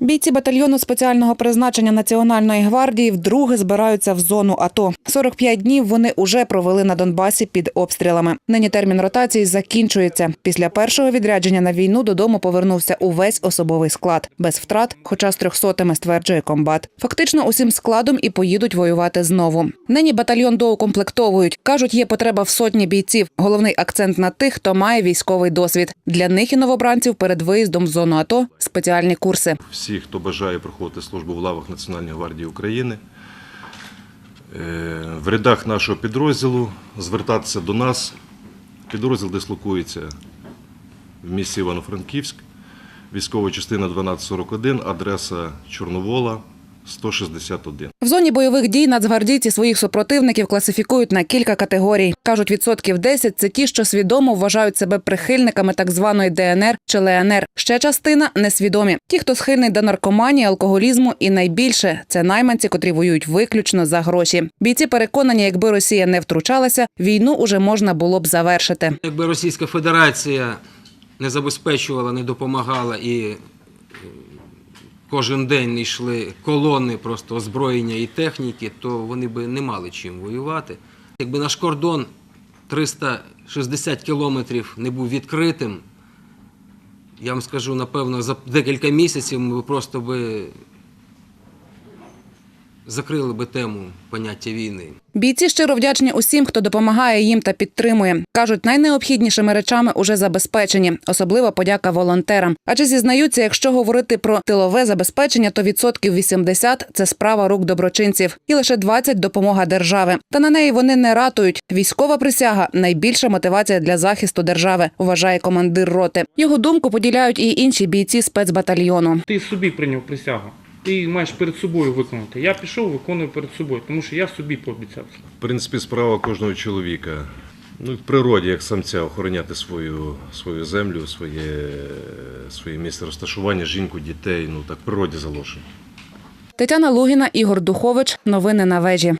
Бійці батальйону спеціального призначення Національної гвардії вдруге збираються в зону АТО. 45 днів вони уже провели на Донбасі під обстрілами. Нині термін ротації закінчується. Після першого відрядження на війну додому повернувся увесь особовий склад без втрат, хоча з трьохсотими стверджує комбат. Фактично усім складом і поїдуть воювати знову. Нині батальйон доукомплектовують. кажуть, є потреба в сотні бійців. Головний акцент на тих, хто має військовий досвід. Для них і новобранців перед виїздом в зону АТО спеціальні курси. Всі, хто бажає проходити службу в лавах Національної гвардії України. Е, В рядах нашого підрозділу звертатися до нас. Підрозділ дислокується в місті Івано-Франківськ, військова частина 1241, адреса Чорновола 161. В зоні бойових дій нацгвардійці своїх супротивників класифікують на кілька категорій. кажуть, відсотків 10 – це ті, що свідомо вважають себе прихильниками так званої ДНР чи ЛНР. Ще частина несвідомі. Ті, хто схильний до наркоманії, алкоголізму, і найбільше це найманці, котрі воюють виключно за гроші. Бійці переконані, якби Росія не втручалася, війну уже можна було б завершити. Якби Російська Федерація не забезпечувала, не допомагала і кожен день йшли колони просто озброєння і техніки, то вони би не мали чим воювати. Якби наш кордон 360 кілометрів не був відкритим, я вам скажу, напевно, за декілька місяців ми просто би закрили би тему поняття війни. Бійці щиро вдячні усім, хто допомагає їм та підтримує. кажуть, найнеобхіднішими речами уже забезпечені, особливо подяка волонтерам. Адже зізнаються, якщо говорити про тилове забезпечення, то відсотків 80 – це справа рук доброчинців, і лише 20 – допомога держави. Та на неї вони не ратують. Військова присяга найбільша мотивація для захисту держави, вважає командир роти. Його думку поділяють і інші бійці спецбатальйону. Ти собі прийняв присягу. Ти маєш перед собою виконати. Я пішов, виконую перед собою, тому що я собі пообіцяв. В принципі, справа кожного чоловіка. Ну, в природі, як самця, охороняти свою, свою землю, своє, своє місце розташування, жінку, дітей. Ну так в природі заложено. Тетяна Лугіна, Ігор Духович. Новини на вежі.